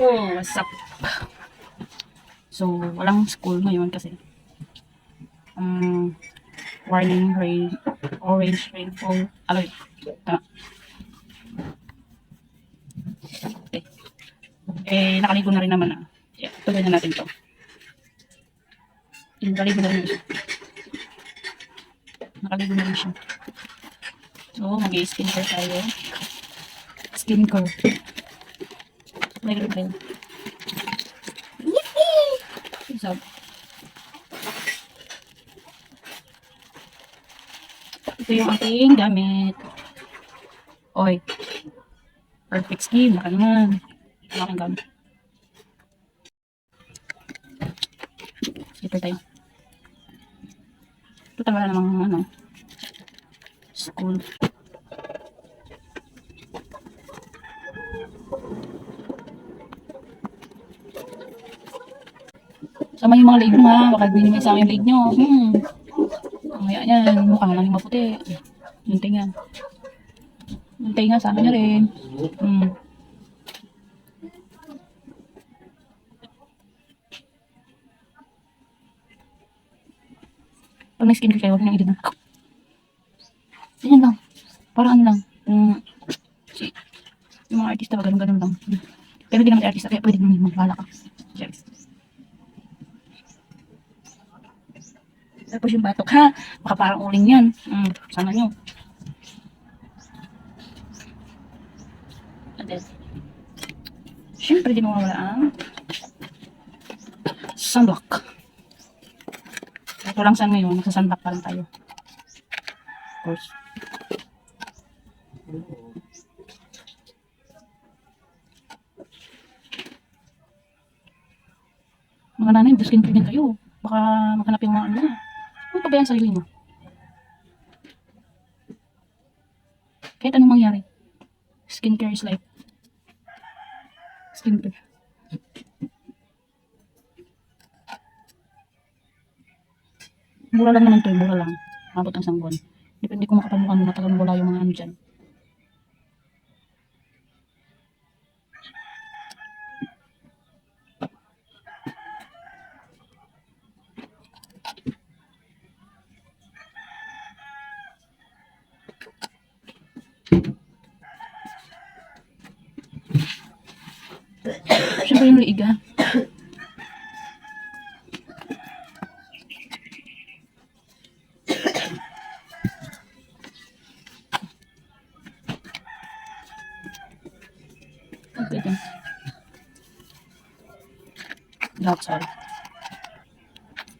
Oh, what's up? So, walang school ngayon kasi um, warning rain, orange rainfall alert. Tama. Okay. Eh, nakaligo na rin naman ah. Yeah, tuloy na natin to. Eh, Nakaligo na rin siya. Nakaligo na rin siya. So, mag-skincare tayo. Skincare. May rin So, ito yung ating gamit. Oy. Perfect skin. Baka naman. Ang aking gamit. Slipper tayo. Total wala namang ano. School. Sama yung mga leg mo ha. Baka hindi naman sa yung leg nyo. Hmm. Mamaya yan. Mukha lang yung maputi. Yung tinga. Yung tinga sama nyo rin. Hmm. Pag may skincare kayo, huwag nang i-din Ganyan lang. Para ano lang. Um, yung mga artista ba, ganun-ganun lang. Pero hindi naman artista, kaya pwede naman magpala ka. Tapos yung batok, ha? Baka parang uling yan. Mm, sana nyo. And then, syempre di mawawala ang sunblock. Ito lang saan ngayon, nagsasunblock pa lang tayo. Of course. Mga nanay, pa din kayo. Baka maghanap yung mga ano na. Pa ba yan sa sarili mo? Kahit anong mangyari. Skincare is life. Skincare. Mura lang naman to, eh, mura lang. Mabot ang isang. Depende kung makapamukha mo matagal wala yung mga ano dyan. Siyempre yung liiga. Okay din. Lahat sorry.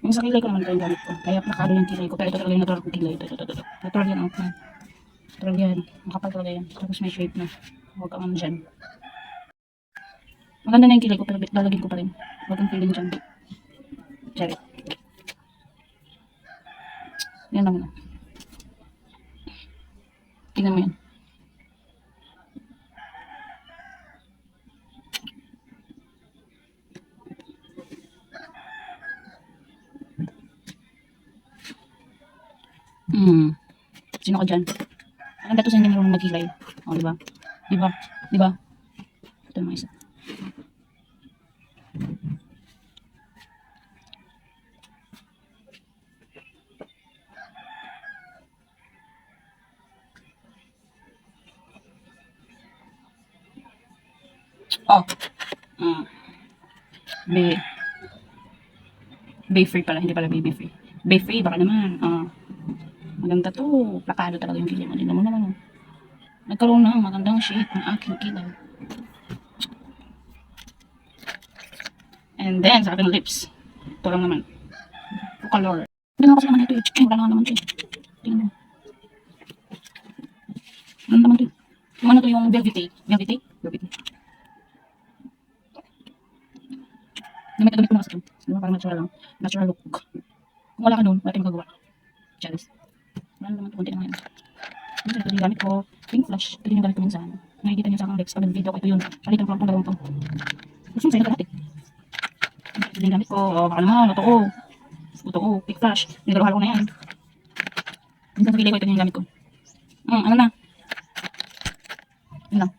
Yung sa kilay ko naman ito yung gamit ko. Kaya nakalo yung kilay ko. Pero ito talaga yung natural kong kilay. Ito, ito, ito. Natural yan, out na. Natural yan. Makapal talaga yan. Tapos may shape na. Huwag kang ano dyan. Maganda na yung kilay ko pero lalagyan ko pa rin. Huwag kang feeling dyan. Cherry. Yan lang na. Tingnan mo yan. Hmm. Sino ka dyan? Maganda to sa hindi marunong maghilay. O, di ba? Di ba? Di ba? Ito naman isa. Oh. Mm. Be. Be free pala, hindi pala baby free. Be free, baka naman. Ah. Maganda to. Plakado talaga yung kilay. Tingnan mo naman. oh. Nagkaroon ng magandang shape ang aking kilay. And then, sa aking lips. Ito lang naman. Color. Hindi na kasi naman ito. eh. Chicken, wala naman ito. eh. Tingnan mo. Ano naman ito? Yung ano to yung velvety. Velvety? Velvety. Gamit na gamit ko na kasi ito. Diba, parang natural lang. Natural look. Kung wala ka doon, wala tayong magagawa. Charis. Wala naman ito. Kunti naman yan. Ito, ito yung gamit ko. Pink flash. Ito yung gamit ko minsan. Nakikita niyo sa aking Lex. Pag nag-video ko, ito yun. Palitan ko lang itong dalawang to. Gusto mo sa'yo na lahat eh. Ito din gamit ko. O, baka naman. Ito ko. Ito ko. Pink flash. Nilaro-halo ko na yan. Minsan sa kilay ko, ito yung gamit ko. Hmm, ano na? Yun lang.